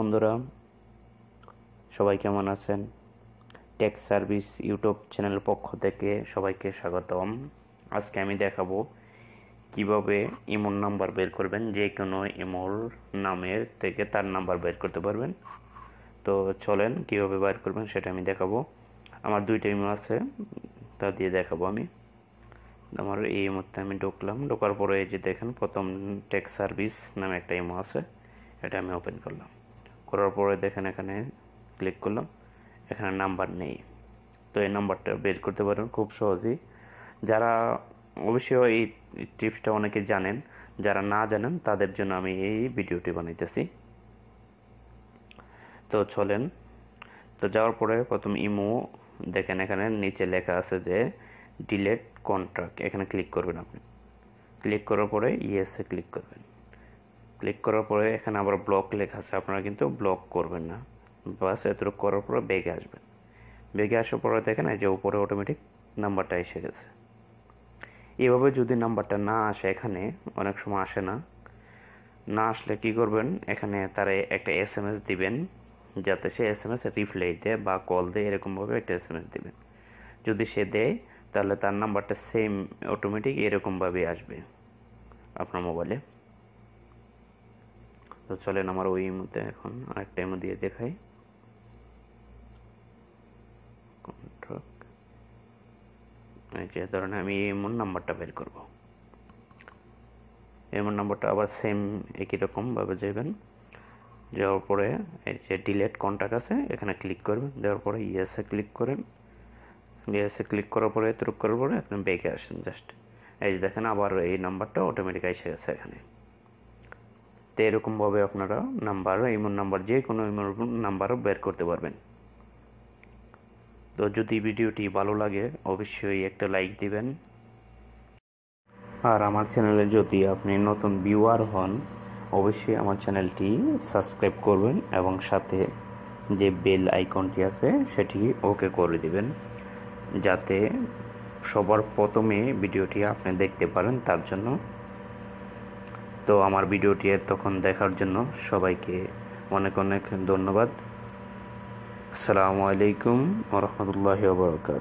বন্ধুরা, সবাই কেমন আছেন? টেক সার্ভিস ইউটিউব চ্যানেলের পক্ষ থেকে সবাইকে স্বাগতম। আজকে আমি দেখাবো কীভাবে ইমোর নাম্বার বের করবেন, যে কোনো ইমোর নামের থেকে তার নাম্বার বের করতে পারবেন। তো চলেন, কীভাবে বের করবেন সেটা আমি দেখাবো। আমার দুইটা ইমো আছে, তা দিয়ে দেখাবো আমি। আমার এই মুহূর্তে আমি ঢুকলাম, ঢোকার পরে এই যে দেখেন, প্রথম টেক সার্ভিস নামে একটা ইমো আছে, এটা আমি ওপেন করলাম। করার পরে দেখেন এখানে ক্লিক করলাম। এখানে নাম্বার নেই। তো এই নাম্বারটা বের করতে পারেন, খুব সহজেই। যারা অবশ্যই এই টিপসটা অনেকে জানেন, যারা না জানেন, তাদের জন্য আমি এই ভিডিওটি বানাইতেছি। তো চলেন। তো যাওয়ার পরে প্রথম ইমো, দেখেন এখানে নিচে লেখা আছে যে ডিলেট কন্ট্রাক্ট এখানে ক্লিক করবেন আপনি। ক্লিক করার পরে ইয়েসে ক্লিক করবেন। ক্লিক করার পরে এখানে আবার ব্লক লেখা আছে, আপনারা কিন্তু ব্লক করবেন না। বাস এতটুকু করার পরে বেগে আসবেন। বেগে আসার পরে দেখেন এই যে উপরে অটোমেটিক নাম্বারটা এসে গেছে। এভাবে যদি নাম্বারটা না আসে এখানে, অনেক সময় আসে না। না আসলে কি করবেন, এখানে তারা একটা এস এম এস দিবেন, যাতে সে এস এম এস রিপ্লাই দেয় বা কল দেয়, এরকমভাবে একটা এস এম এস দিবেন। যদি সে দেয়, তাহলে তার নাম্বারটা সেম অটোমেটিক এরকমভাবে আসবে। আপনার মোবাইলে তো চলেন আমার ওই মধ্যে এখন আরেকটা ইমো দিয়ে দেখাই। যে, ধরেন আমি এমন নাম্বারটা বের করব। এমন নাম্বারটা আবার সেম একই রকমভাবে যাবেন যাওয়ার পরে এই যে ডিলেট কন্ট্যাক্ট আছে, এখানে ক্লিক করবেন। দেওয়ার পরে ইয়েসে ক্লিক করেন। ইয়েসে ক্লিক করার পরে এতটুক করার পরে আপনি বেগে আসেন জাস্ট এই যে দেখেন, আবার এই নাম্বারটা অটোমেটিক এসে গেছে এখানে। তো এরকমভাবে আপনারা নাম্বার ইমোর নাম্বার, যে কোনো ইমোর নাম্বারও বের করতে পারবেন। তো যদি ভিডিওটি ভালো লাগে, অবশ্যই একটা লাইক দিবেন। আর আমার চ্যানেলে যদি আপনি নতুন ভিউয়ার হন, অবশ্যই আমার চ্যানেলটি সাবস্ক্রাইব করবেন এবং সাথে যে বেল আইকনটি আছে, সেটি ওকে করে দিবেন। যাতে সবার প্রথমে ভিডিওটি আপনি দেখতে পারেন, তার জন্য তো আমার ভিডিওটি তখন দেখার জন্য সবাইকে অনেক অনেক ধন্যবাদ। আসসালামু আলাইকুম রহমতুল্লাহ বরকাত